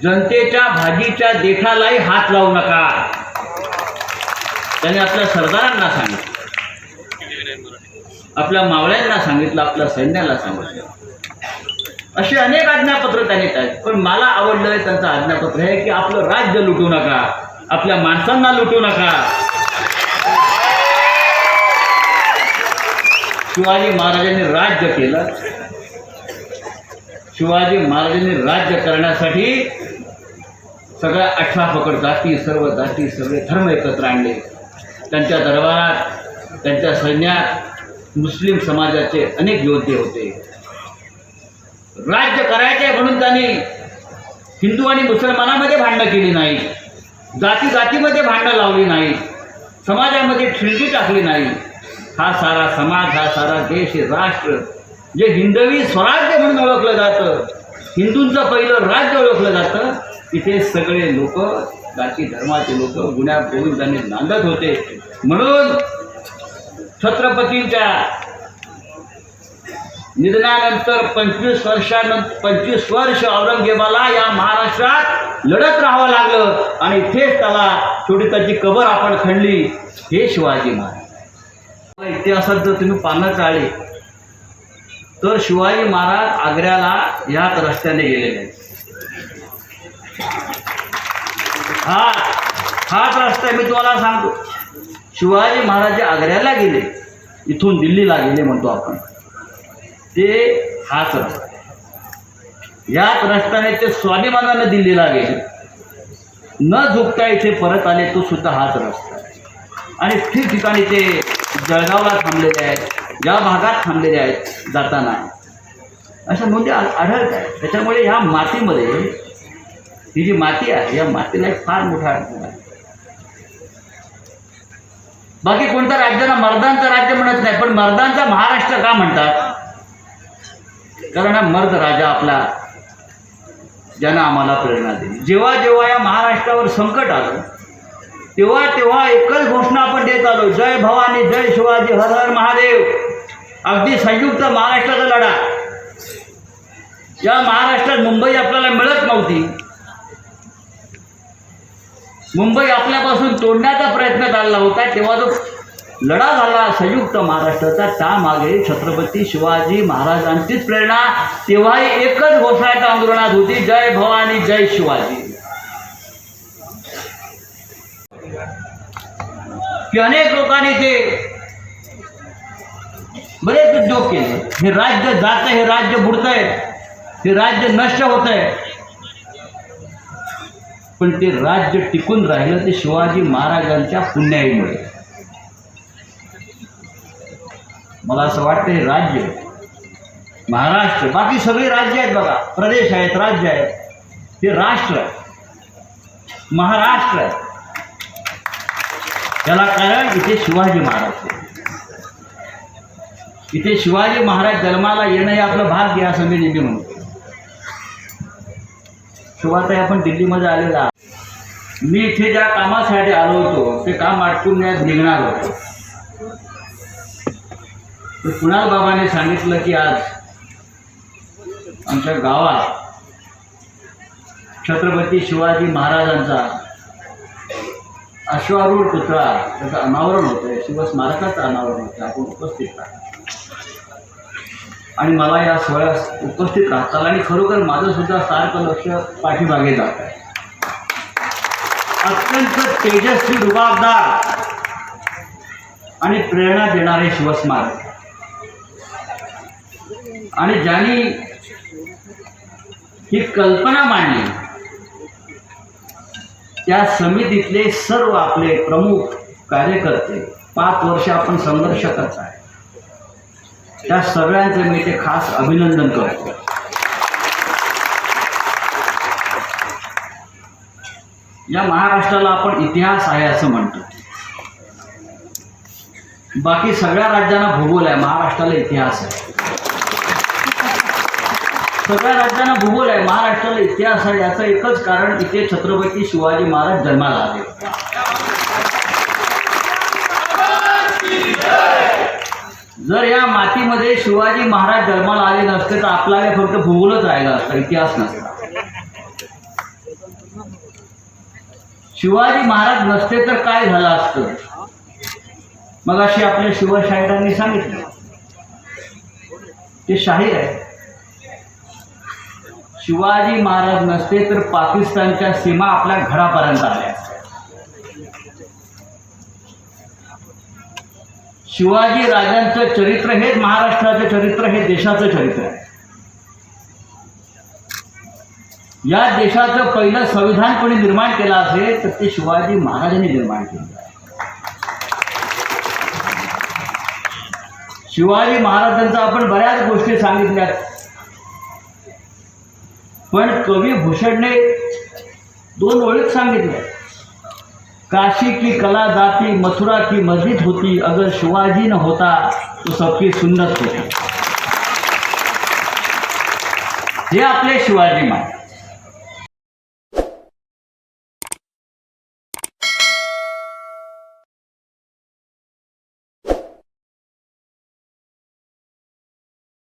जनतेच्या भाजीच्या देठालाही हात लावू नका. त्याने आपल्या सरदारांना सांगितलं. आपल्या मावळ्यांना सांगितलं आपल्या सैन्याला सांगितलं. असे अनेक आज्ञापत्र त्यांनी आहेत पण मला आवडलं त्यांचं आज्ञापत्र आहे की आपलं राज्य लुटू नका. आपल्या माणसांना लुटू नका. शिवाजी महाराजांनी राज्य केलं. शिवाजी महाराजांनी राज्य करण्यासाठी सगळ्या अठरा पकड जाती सर्व जाती सगळे धर्म एकत्र आणले. त्यांच्या दरबारात त्यांच्या सैन्यात मुस्लिम समाजाचे अनेक योद्धे होते. राज्य करायचे म्हणून त्यांनी हिंदू आणि मुसलमानामध्ये भांडणं केली नाही. जाती जातीमध्ये भांडणं लावली नाही. समाजामध्ये खिळगी टाकली नाही. हा सारा समाज हा सारा देश हे राष्ट्र जे हिंदवी स्वराज्य म्हणून ओळखलं जातं हिंदूंचं पहिलं राज्य ओळखलं जातं तिथे सगळे लोक जाती धर्माचे लोक गुन्ह्या गोविंदाने नांदत होते. म्हणून छत्रपतींच्या निधनानंतर पंचवीस वर्षानंतर पंचवीस वर्ष औरंगजेबाला या महाराष्ट्रात लढत राहावं लागलं. आणि तेच त्याला छोटी त्याची कबर आपण खणली. हे शिवाजी महाराज. इतिहासात जर तुम्ही पानं चाळले तर शिवाजी महाराज आग्र्याला ह्याच रस्त्याने गेलेले आहेत. हा. हाच रस्ता मी तुम्हाला सांगतो. शिवाजी महाराज आग्र्याला गेले इथून दिल्लीला गेले म्हणतो आपण. ते हाच रस्ता याच रस्त्याने ते स्वाभिमानानं दिल्लीला गेले. न झुकता इथे परत आले तो सुद्धा हाच रस्ता आणि ठिकठिकाणी ते जळगावला थांबलेले आहेत. या भागात थांबलेले आहेत जाताना. अशा नोंदी आढळत आहेत. त्याच्यामुळे ह्या मातीमध्ये ही जी माती आहे या मातीला एक फार मोठा अडचण आहे. बाकी कोणत्या राज्याला मर्दांचं राज्य म्हणत नाही पण मर्दांचा महाराष्ट्र का म्हणतात? कारण हा मर्द राजा आपला ज्यानं आम्हाला प्रेरणा दिली. जेव्हा जेव्हा या महाराष्ट्रावर संकट आलं तेव्हा तेव्हा एकच घोषणा आपण देत आलो जय भवानी जय शिवाजी हर हर महादेव. अगदी संयुक्त महाराष्ट्राचा लढा. या महाराष्ट्रात मुंबई आपल्याला मिळत नव्हती. मुंबई आपल्यापासून तोडण्याचा प्रयत्न चालला होता तेव्हा जो लढा झाला संयुक्त महाराष्ट्राचा त्यामागे छत्रपती शिवाजी महाराजांचीच प्रेरणा तेव्हाही एकच घोषणाच्या आंदोलनात होती जय भवानी जय शिवाजी. की अनेक लोकांनी ते बरेच उद्योग केले. हे राज्य जात हे राज्य बुडतंय हे राज्य नष्ट होत आहे पण ते राज्य टिकून राहिलं ते शिवाजी महाराजांच्या पुण्याईमुळे. मला असं वाटतं हे राज्य महाराष्ट्र बाकी सगळे राज्य आहेत बघा प्रदेश आहेत राज्य आहेत ते राष्ट्र आहे महाराष्ट्र आहे त्याला कारण इथे शिवाजी महाराज इथे शिवाजी महाराज जन्माला येणं हे आपलं भाग्य असं मी नेहमी म्हणतो. शिवाताई आपण दिल्लीमध्ये आलेला मी इथे ज्या कामासाठी आलो होतो ते काम आटपून मी निघणार होतो. तर कुणाल बाबाने सांगितलं की आज आमच्या गावात छत्रपती शिवाजी महाराजांचा अश्वारूढ पुतळा त्याचं अनावरण होतं शिवस्मारकाचं अनावरण होतं आपण उपस्थित राहतो. आणि मला या सोहळ्यास उपस्थित राहता आणि खरोखर माझं सुद्धा सारखं लक्ष पाठीमागे जात आहे. अत्यंत तेजस्वी रुबाबदार आणि प्रेरणा देणारे शिवस्मारक. आणि ज्यांनी ही कल्पना मांडली त्या समितीतले सर्व आपले प्रमुख कार्यकर्ते पाच वर्ष आपण संघर्ष करत आहे त्या सगळ्यांचं मी ते खास अभिनंदन करतो. या महाराष्ट्राला आपण इतिहास आहे असं म्हणतो. बाकी सगळ्या राज्यांना भूगोल आहे महाराष्ट्राला इतिहास आहे. सगळ्या राज्यांना भूगोल आहे महाराष्ट्राला इतिहास आहे याचं एकच कारण इथे छत्रपती शिवाजी महाराज जन्माला आले. जर या मातीमध्ये शिवाजी महाराज जन्माला आले नसते तर आपल्याला फक्त भूगोलच राहिला असता इतिहास नसता. शिवाजी महाराज नसते तर काय झालं असतं? मग अशी आपल्या शिवशाहिरांनी सांगितलं. ते शाहीर आहे. शिवाजी महाराज नसते तर पाकिस्तानच्या सीमा आपल्या घरापर्यंत आल्या. शिवाजी राजांचं चरित्र हे महाराष्ट्राचं चरित्र हे देशाचं चरित्र आहे. या देशाचं पहिलं संविधान कोणी निर्माण केलं असेल तर ते शिवाजी महाराजांनी निर्माण केलं. आहे. शिवाजी महाराजांचा आपण बऱ्याच गोष्टी सांगितल्या पण कवी भूषणने दोन ओळीत सांगितल्या. काशी की कला जाती मथुरा की मस्जिद होती अगर शिवाजी न होता तो सबकी सुन्नत होती. हे आपले शिवाजी महाराज.